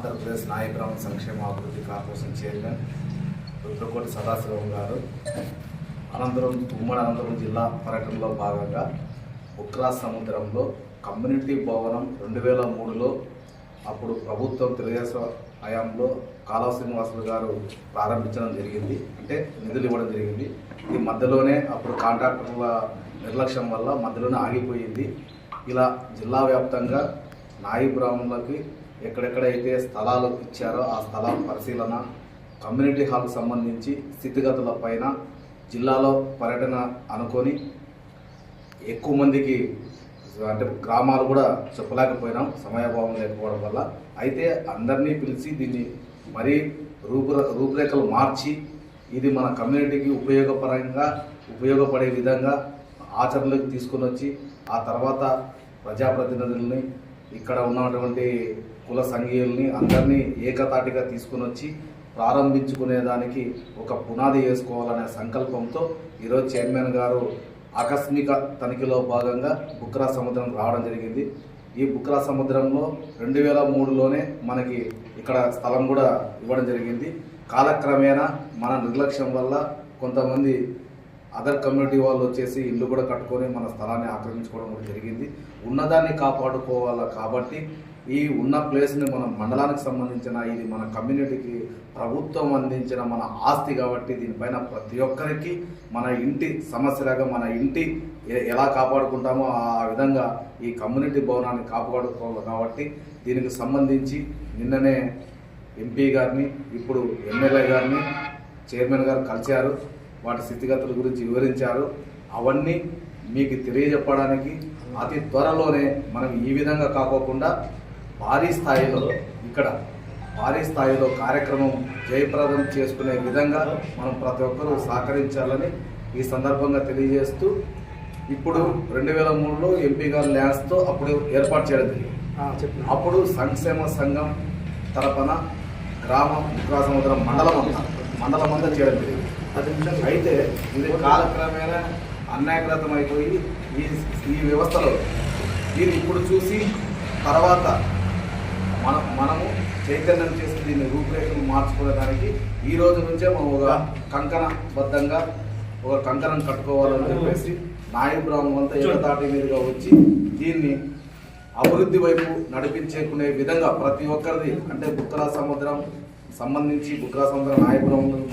ఆంధ్రప్రదేశ్ నాయకురామ సంక్షేమ అభివృద్ధి corporation chairman Rudrakoti Sadasivam గారు అనంతరం ఉమ్మడి అనంతపురం జిల్లా పర్యటనలో భాగంగా ఉక్రా సముద్రంలో కమ్యూనిటీ భవనం రెండు వేల మూడులో అప్పుడు ప్రభుత్వం తెలుగుదేశం హయాంలో కాలా శ్రీనివాసులు గారు ప్రారంభించడం జరిగింది. అంటే నిధులు ఇవ్వడం జరిగింది. ఈ మధ్యలోనే అప్పుడు కాంట్రాక్టర్ల నిర్లక్ష్యం వల్ల మధ్యలోనే ఆగిపోయింది. ఇలా జిల్లా వ్యాప్తంగా నాయి బ్రాహ్మణులకి ఎక్కడెక్కడైతే స్థలాలు ఇచ్చారో ఆ స్థలం పరిశీలన కమ్యూనిటీ హాల్కు సంబంధించి స్థితిగతుల పైన జిల్లాలో పర్యటన అనుకొని ఎక్కువ మందికి అంటే గ్రామాలు కూడా చెప్పలేకపోయినాం సమయాభావం లేకపోవడం వల్ల. అయితే అందరినీ పిలిచి దీన్ని మరీ రూపుర రూపురేఖలు మార్చి ఇది మన కమ్యూనిటీకి ఉపయోగపరంగా ఉపయోగపడే విధంగా ఆచరణలోకి తీసుకొని వచ్చి ఆ తర్వాత ప్రజాప్రతినిధుల్ని ఇక్కడ ఉన్నటువంటి కుల సంఘీయుల్ని అందరినీ ఏకతాటిగా తీసుకొని వచ్చి ప్రారంభించుకునేదానికి ఒక పునాది వేసుకోవాలనే సంకల్పంతో ఈరోజు చైర్మన్ గారు ఆకస్మిక తనిఖీలో భాగంగా బుక్రా సముద్రం రావడం జరిగింది. ఈ బుక్రా సముద్రంలో రెండు వేల మూడులోనే మనకి ఇక్కడ స్థలం కూడా ఇవ్వడం జరిగింది. కాలక్రమేణా మన నిర్లక్ష్యం వల్ల కొంతమంది అదర్ కమ్యూనిటీ వాళ్ళు వచ్చేసి ఇల్లు కూడా కట్టుకొని మన స్థలాన్ని ఆక్రమించుకోవడం కూడా జరిగింది. ఉన్నదాన్ని కాపాడుకోవాలి కాబట్టి ఈ ఉన్న ప్లేస్ని మన మండలానికి సంబంధించిన ఇది మన కమ్యూనిటీకి ప్రభుత్వం అందించిన మన ఆస్తి కాబట్టి దీనిపైన ప్రతి ఒక్కరికి మన ఇంటి సమస్యలాగా మన ఇంటి ఎలా కాపాడుకుంటామో ఆ విధంగా ఈ కమ్యూనిటీ భవనాన్ని కాపాడుకోవాలి కాబట్టి దీనికి సంబంధించి నిన్ననే ఎంపీ గారిని ఇప్పుడు ఎమ్మెల్యే గారిని చైర్మన్ గారు కలిశారు. వాటి స్థితిగతుల గురించి వివరించారు. అవన్నీ మీకు తెలియజెప్పడానికి అతి త్వరలోనే మనం ఈ విధంగా కాకోకుండా భారీ స్థాయిలో ఇక్కడ భారీ స్థాయిలో కార్యక్రమం జయప్రదం చేసుకునే విధంగా మనం ప్రతి ఒక్కరూ సహకరించాలని ఈ సందర్భంగా తెలియజేస్తూ ఇప్పుడు రెండు వేల మూడులో ఎంపీ గారు ల్యాన్స్తో అప్పుడు ఏర్పాటు చేయడం జరిగింది. అప్పుడు సంక్షేమ సంఘం తరపున గ్రామం ఉగ్రా సముద్రం మండలం అంతా మండలం అంతా చేయడం జరిగింది. అయితే ఇది కాలక్రమేణా అన్యాయకృతం అయిపోయి ఈ ఈ వ్యవస్థలో దీన్ని ఇప్పుడు చూసి తర్వాత మన మనము చైతన్యం చేసి దీన్ని రూపురేఖలు మార్చుకునేదానికి ఈ రోజు నుంచే మనం ఒక కంకణబద్ధంగా ఒక కంకణం కట్టుకోవాలని చెప్పేసి నాయ బ్రాహ్మణులంతా ఎడతాటి మీదుగా వచ్చి దీన్ని అభివృద్ధి వైపు నడిపించేకునే విధంగా ప్రతి ఒక్కరిది అంటే బుక్కరా సముద్రం సంబంధించి బుక్కరా సముద్రం నాయ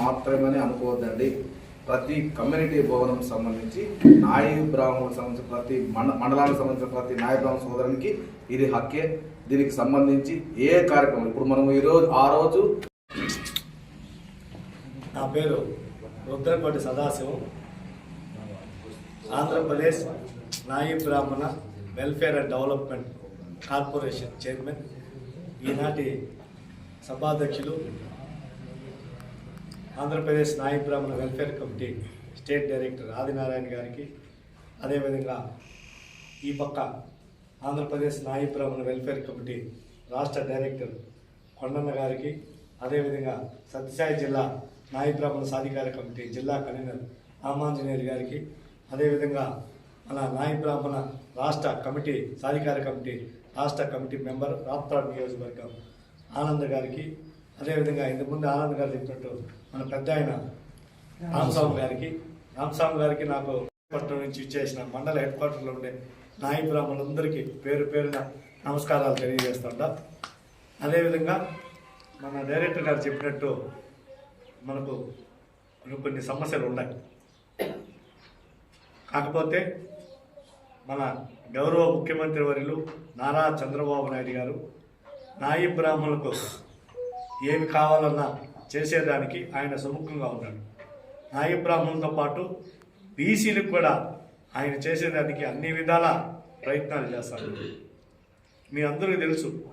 మాత్రమే అనుకోవద్దండి. ప్రతి కమ్యూనిటీ భవనం సంబంధించి నాయ బ్రాహ్మణులకు సంబంధించి ప్రతి మండ మండలానికి సంబంధించిన ప్రతి నాయ బ్రాహ్మణ సోదరునికి ఇది హక్కే. దీనికి సంబంధించి ఏ కార్యక్రమం ఇప్పుడు మనం ఈరోజు ఆ రోజు నా పేరు Rudrakoti Sadasivam. Andhra Pradesh Nayi Brahmana welfare and development corporation chairman. ఈనాటి సభాధ్యక్షులు Andhra Pradesh Nayi Brahmana welfare committee state director Adinarayana గారికి అదేవిధంగా ఈ పక్క ఆంధ్రప్రదేశ్ నాయి బ్రాహ్మణ వెల్ఫేర్ కమిటీ రాష్ట్ర డైరెక్టర్ కొండన్న గారికి అదేవిధంగా సత్యసాయి జిల్లా నాయి బ్రాహ్మణ సాధికార కమిటీ జిల్లా కన్వీనర్ రామాంజనేయులు గారికి అదేవిధంగా మన నాయి బ్రాహ్మణ రాష్ట్ర కమిటీ సాధికార కమిటీ రాష్ట్ర కమిటీ మెంబర్ రాప్తాడ్ నియోజకవర్గం ఆనంద్ గారికి అదేవిధంగా ఇంతకుముందు ఆనంద్ గారు చెప్పినట్టు మన పెద్ద ఆయన రామస్వామి గారికి. రామస్వామి గారికి నాకు పట్టణం నుంచి ఇచ్చేసిన మండల హెడ్ క్వార్టర్లో ఉండే నాయి బ్రాహ్మణులందరికీ పేరు పేరున నమస్కారాలు తెలియజేస్తుంటా అదేవిధంగా మన డైరెక్టర్ గారు చెప్పినట్టు మనకు కొన్ని- సమస్యలు ఉన్నాయి. కాకపోతే మన గౌరవ ముఖ్యమంత్రి వర్యులు నారా చంద్రబాబు నాయుడు గారు నాయి బ్రాహ్మణులకు ఏమి కావాలన్నా చేసేదానికి ఆయన సుముఖంగా ఉన్నాడు. నాయి బ్రాహ్మణులతో పాటు బీసీలకు కూడా ఆయన చేసేదానికి అన్ని విధాల ప్రయత్నాలు చేస్తాడు. మీ అందరికీ తెలుసు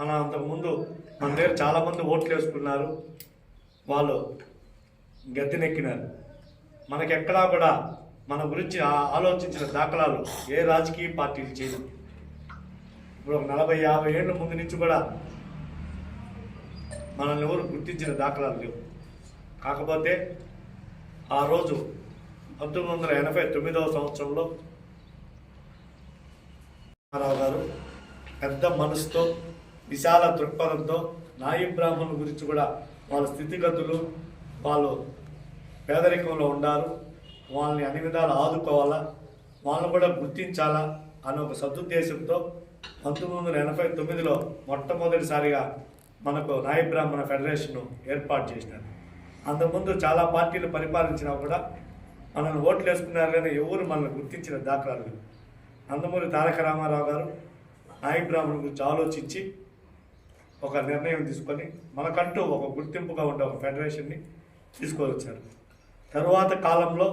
మన అంతకుముందు మన దగ్గర చాలామంది ఓట్లు వేసుకున్నారు వాళ్ళు గద్దెనెక్కినారు. మనకెక్కడా కూడా మన గురించి ఆ- ఆలోచించిన దాఖలాలు ఏ రాజకీయ పార్టీలు చేయదు ఇప్పుడు ఒక నలభై యాభై ఏళ్ళ ముందు నుంచి కూడా మనల్ని ఎవరు గుర్తించిన దాఖలాలు లేవు. కాకపోతే ఆ రోజు పంతొమ్మిది వందల ఎనభై తొమ్మిదవ సంవత్సరంలో రామారావు గారు పెద్ద మనసుతో విశాల దృక్పథంతో నాయి బ్రాహ్మణుల గురించి కూడా వాళ్ళ స్థితిగతులు వాళ్ళు పేదరికంలో ఉండారు వాళ్ళని అన్ని విధాలు ఆదుకోవాలా వాళ్ళని కూడా గుర్తించాలా అనే ఒక సదుద్దేశంతో పంతొమ్మిది వందల ఎనభై తొమ్మిదిలో మొట్టమొదటిసారిగా మనకు నాయ బ్రాహ్మణ ఫెడరేషన్ను ఏర్పాటు చేసినారు. అంతకుముందు చాలా పార్టీలు పరిపాలించినా కూడా మనల్ని ఓట్లు వేసుకున్నారు కానీ ఎవరు మనల్ని గుర్తించిన దాఖలాలు నందమూరి తారక రామారావు గారు నాయ బ్రాహ్మణుల గురించి ఆలోచించి ఒక నిర్ణయం తీసుకొని మనకంటూ ఒక గుర్తింపుగా ఉండే ఒక ఫెడరేషన్ని తీసుకొచ్చారు. తరువాత కాలంలో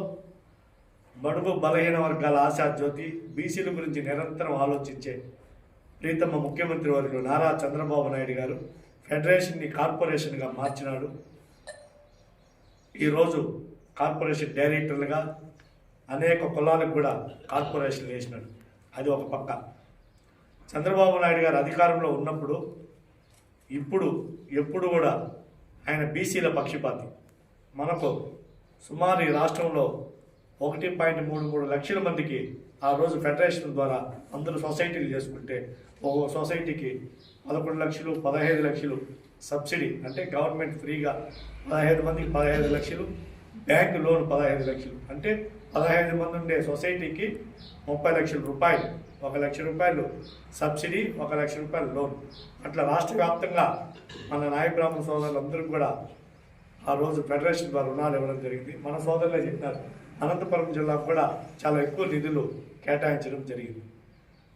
బడుగు బలహీన వర్గాల ఆశాజ్యోతి బీసీల గురించి నిరంతరం ఆలోచించే ప్రీతమ్మ ముఖ్యమంత్రి వర్యులు నారా చంద్రబాబు నాయుడు గారు ఫెడరేషన్ని కార్పొరేషన్గా మార్చినాడు. ఈరోజు కార్పొరేషన్ డైరెక్టర్లుగా అనేక కులాలకు కూడా కార్పొరేషన్ వేసినాడు. అది ఒక పక్క. చంద్రబాబు నాయుడు గారు అధికారంలో ఉన్నప్పుడు ఇప్పుడు ఎప్పుడు కూడా ఆయన బీసీల పక్షపాతి. మనకు సుమారు ఈ రాష్ట్రంలో ఒకటి పాయింట్ మూడు మూడు లక్షల మందికి ఆ రోజు ఫెడరేషన్ ద్వారా అందరూ సొసైటీలు చేసుకుంటే ఒక సొసైటీకి పదకొండు లక్షలు పదహైదు లక్షలు సబ్సిడీ అంటే గవర్నమెంట్ ఫ్రీగా పదహైదు మందికి పదహైదు లక్షలు బ్యాంక్ లోన్ పదహైదు లక్షలు. అంటే పదహైదు మంది ఉండే సొసైటీకి ముప్పై లక్షల రూపాయలు ఒక లక్ష రూపాయలు సబ్సిడీ ఒక లక్ష రూపాయలు లోన్. అట్లా రాష్ట్ర వ్యాప్తంగా మన నాయబ్రాహ్మణ సోదరులందరికీ కూడా ఆ రోజు ఫెడరేషన్ ద్వారా రుణాలు ఇవ్వడం జరిగింది. మన సోదరులే చెప్పినారు అనంతపురం జిల్లాకు కూడా చాలా ఎక్కువ నిధులు కేటాయించడం జరిగింది.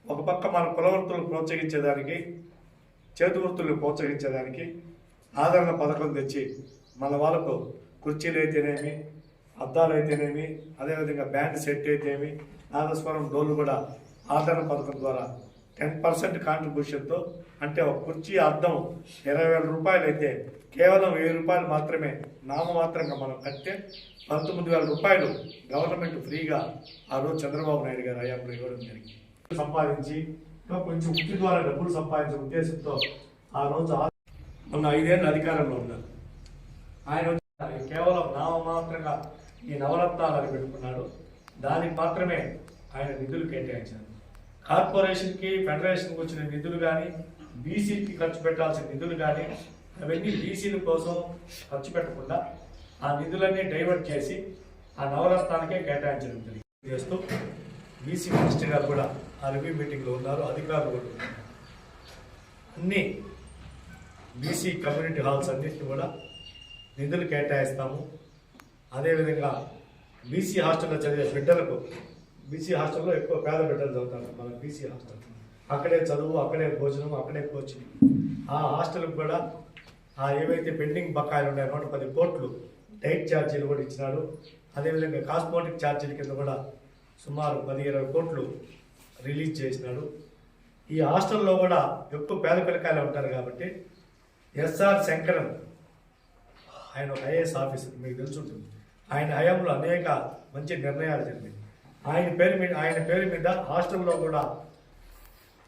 ఒక పక్క మన కులవృత్తులు ప్రోత్సహించేదానికి చేతి వృత్తులు ప్రోత్సహించేదానికి ఆదరణ పథకం తెచ్చి మన వాళ్ళకు కుర్చీలు అయితేనేమి అద్దాలు అయితేనేమి అదేవిధంగా బ్యాండ్ సెట్ అయితేనేమి నాదస్వరం డోలు కూడా ఆదరణ పథకం ద్వారా టెన్ పర్సెంట్ కాంట్రిబ్యూషన్తో అంటే ఒక కుర్చీ అద్దం ఇరవై వేల రూపాయలు అయితే కేవలం వెయ్యి రూపాయలు మాత్రమే నామమాత్రంగా మనం కట్టే పంతొమ్మిది వేల రూపాయలు గవర్నమెంట్ ఫ్రీగా ఆ రోజు చంద్రబాబు నాయుడు గారు హయాంలో ఇవ్వడం జరిగింది. సంపాదించి కొంచెం ఉక్తి ద్వారా డబ్బులు సంపాదించే ఉద్దేశంతో ఆ రోజు మొన్న ఐదేళ్ళు అధికారంలో ఉన్నారు. ఆయన కేవలం నామమాత్రంగా ఈ నవరత్నాలు అని పెట్టుకున్నాడు. దానికి మాత్రమే ఆయన నిధులు కేటాయించారు. కార్పొరేషన్కి ఫెడరేషన్కి వచ్చిన నిధులు కానీ బీసీకి ఖర్చు పెట్టాల్సిన నిధులు కానీ అవన్నీ బీసీల కోసం ఖర్చు పెట్టకుండా ఆ నిధులన్నీ డైవర్ట్ చేసి ఆ నవరత్నానికే కేటాయించడం జరిగింది. చేస్తూ బీసీ మినిస్టర్ గారు కూడా ఆ రివ్యూ మీటింగ్లో ఉన్నారు అధికారులు కూడా అన్ని బీసీ కమ్యూనిటీ హాల్స్ అన్నింటినీ కూడా నిధులు కేటాయిస్తాము. అదేవిధంగా బీసీ హాస్టల్లో చదివే బిడ్డలకు బీసీ హాస్టల్లో ఎక్కువ పేద బిడ్డలు చదువుతారు మన బీసీ హాస్టల్. అక్కడే చదువు అక్కడే భోజనం అక్కడే కోచింగ్. ఆ హాస్టల్కి కూడా ఆ ఏవైతే పెండింగ్ బకాయిలు ఉన్నాయో నూట పది కోట్లు డైట్ ఛార్జీలు కూడా ఇచ్చినాడు. అదేవిధంగా కాస్మోటిక్ ఛార్జీల కింద కూడా సుమారు పది ఇరవై కోట్లు రిలీజ్ చేసినాడు. ఈ హాస్టల్లో కూడా ఎక్కువ పేద పిల్లకాయలు ఉంటారు కాబట్టి ఎస్ఆర్ శంకరన్ ఆయన ఒక ఐఏఎస్ ఆఫీసర్ మీకు తెలుసుంటుంది. ఆయన హయాంలో అనేక మంచి నిర్ణయాలు జరిగింది ఆయన పేరు మీద ఆయన పేరు మీద హాస్టల్లో కూడా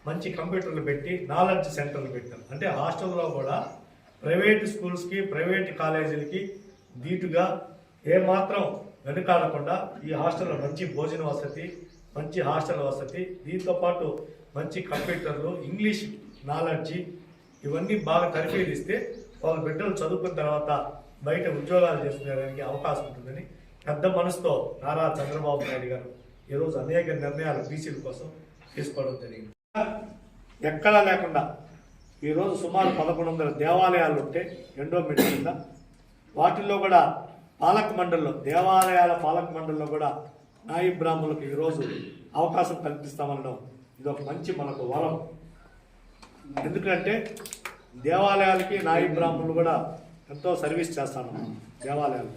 మంచి కంప్యూటర్లు పెట్టి నాలెడ్జ్ సెంటర్లు పెట్టారు. అంటే హాస్టల్లో కూడా ప్రైవేట్ స్కూల్స్కి ప్రైవేట్ కాలేజీలకి ధీటుగా ఏమాత్రం వెనుకాడకుండా ఈ హాస్టల్లో మంచి భోజన వసతి మంచి హాస్టల్ వసతి దీంతో పాటు మంచి కంప్యూటర్లు ఇంగ్లీష్ నాలెడ్జి ఇవన్నీ బాగా తరఫీదిస్తే వాళ్ళ బిడ్డలు చదువుకున్న తర్వాత బయట ఉద్యోగాలు చేసుకునేదానికి అవకాశం ఉంటుందని పెద్ద మనసుతో నారా చంద్రబాబు నాయుడు గారు ఈరోజు అనేక నిర్ణయాలు బీసీల కోసం తీసుకోవడం జరిగింది. ఎక్కడా లేకుండా ఈరోజు సుమారు పదకొండు వందల దేవాలయాలు ఉంటే ఎండోమెంట్ కింద. వాటిల్లో కూడా పాలక మండలిలో దేవాలయాల పాలక మండలిలో కూడా నాయి బ్రాహ్మణులకు ఈరోజు అవకాశం కల్పిస్తామనడం ఇది ఒక మంచి మనకు వరం. ఎందుకంటే దేవాలయాలకి నాయి బ్రాహ్మణులు కూడా ఎంతో సర్వీస్ చేస్తాను. దేవాలయాలు.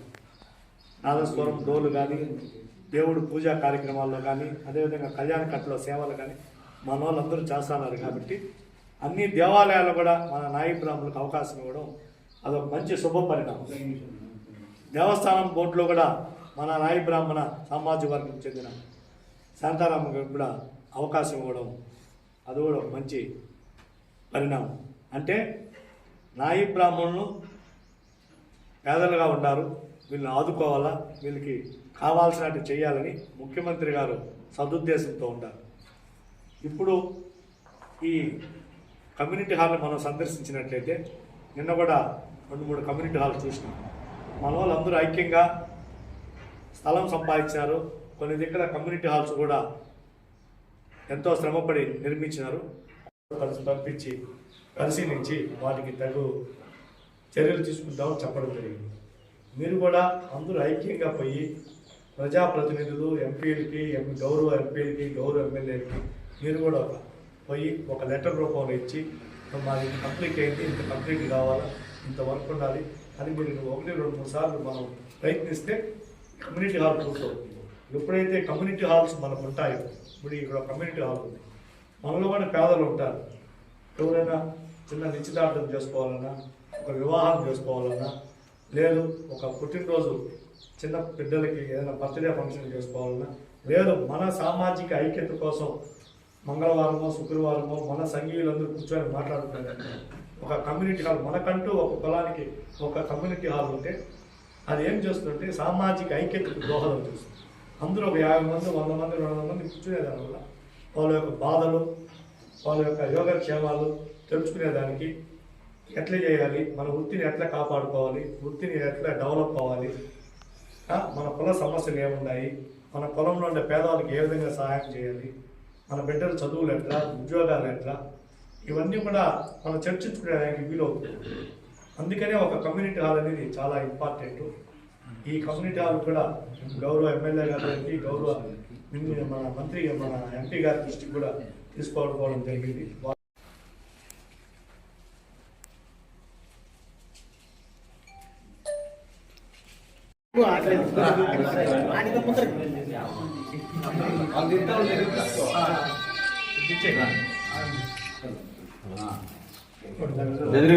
నాదస్వరం డోలు కానీ దేవుడు పూజా కార్యక్రమాల్లో కానీ అదేవిధంగా కళ్యాణ కట్టలో సేవలు కానీ మన వాళ్ళందరూ చేస్తున్నారు కాబట్టి అన్ని దేవాలయాలు కూడా మన నాయి బ్రాహ్మణులకు అవకాశం ఇవ్వడం అదొక మంచి శుభ పరిణామం దేవస్థానం బోర్డులో కూడా మన నాయి బ్రాహ్మణ సామాజిక వర్గం చెందిన శాంతారామ కూడా అవకాశం ఇవ్వడం అది కూడా మంచి పరిణామం. అంటే నాయి బ్రాహ్మణులు పేదలుగా ఉన్నారు వీళ్ళని ఆదుకోవాలా వీళ్ళకి కావాల్సినట్టు చేయాలని ముఖ్యమంత్రి గారు సదుద్దేశంతో ఉంటారు ఇప్పుడు ఈ కమ్యూనిటీ హాల్ని మనం సందర్శించినట్లయితే నిన్న కూడా రెండు మూడు కమ్యూనిటీ హాల్ చూసినాం. మన వాళ్ళందరూ ఐక్యంగా స్థలం సంపాదించారు కొన్ని దగ్గర కమ్యూనిటీ హాల్స్ కూడా ఎంతో శ్రమపడి నిర్మించినారు. కలిసి పంపించి పరిశీలించి వాటికి తగు చర్యలు తీసుకుంటామని చెప్పడం జరిగింది. మీరు కూడా అందరూ ఐక్యంగా పోయి ప్రజాప్రతినిధులు ఎంపీలకి ఎం గౌరవ ఎంపీలకి గౌరవ ఎమ్మెల్యేలకి మీరు కూడా ఒక పోయి ఒక లెటర్ రూపంలో ఇచ్చి మాది కంప్లీట్ అయింది ఇంత కంప్లీట్ కావాలా ఇంత వర్క్ ఉండాలి అని మీరు ఒకటి రెండు మూడు సార్లు మనం ప్రయత్నిస్తే కమ్యూనిటీ హాల్ పూర్తవుతుంది ఎప్పుడైతే కమ్యూనిటీ హాల్స్ మనకు ఉంటాయో ఇప్పుడు ఇక్కడ కమ్యూనిటీ హాల్ ఉంది మనలో కూడా పేదలు ఉంటారు. ఎవరైనా చిన్న నిశ్చితార్థం చేసుకోవాలన్నా ఒక వివాహం చేసుకోవాలన్నా లేదు ఒక పుట్టినరోజు చిన్న బిడ్డలకి ఏదైనా బర్త్డే ఫంక్షన్ చేసుకోవాలన్నా లేదు మన సామాజిక ఐక్యత కోసం మంగళవారమో శుక్రవారమో మన సంఘీయులందరూ కూర్చొని మాట్లాడుకుంటారు. ఒక కమ్యూనిటీ హాల్ మనకంటూ ఒక కులానికి ఒక కమ్యూనిటీ హాల్ ఉంటే అది ఏం చేస్తుంటే సామాజిక ఐక్యతకు దోహదం చేస్తుంది. అందరూ ఒక యాభై మంది వంద మంది రెండు వందల మంది కూర్చునే దానివల్ల వాళ్ళ యొక్క బాధలు వాళ్ళ యొక్క యోగక్షేమాలు తెలుసుకునేదానికి ఎట్లా చేయాలి మన వృత్తిని ఎట్లా కాపాడుకోవాలి వృత్తిని ఎట్లా డెవలప్ అవ్వాలి మన కుల సమస్యలు ఏమున్నాయి మన పొలంలో ఉండే పేదవాళ్ళకి ఏ విధంగా సహాయం చేయాలి మన బిడ్డల చదువులు ఎట్లా ఉద్యోగాలు ఎట్లా ఇవన్నీ కూడా మనం చర్చించుకునేదానికి వీలవుతుంది. అందుకనే ఒక కమ్యూనిటీ హాల్ అనేది చాలా ఇంపార్టెంట్ ఈ కమ్యూనిటీ హాల్ కూడా గౌరవ ఎమ్మెల్యే గారికి గౌరవ మన మంత్రి మన ఎంపీ గారి దృష్టికి కూడా తీసుకోవడం జరిగింది. ఎదురు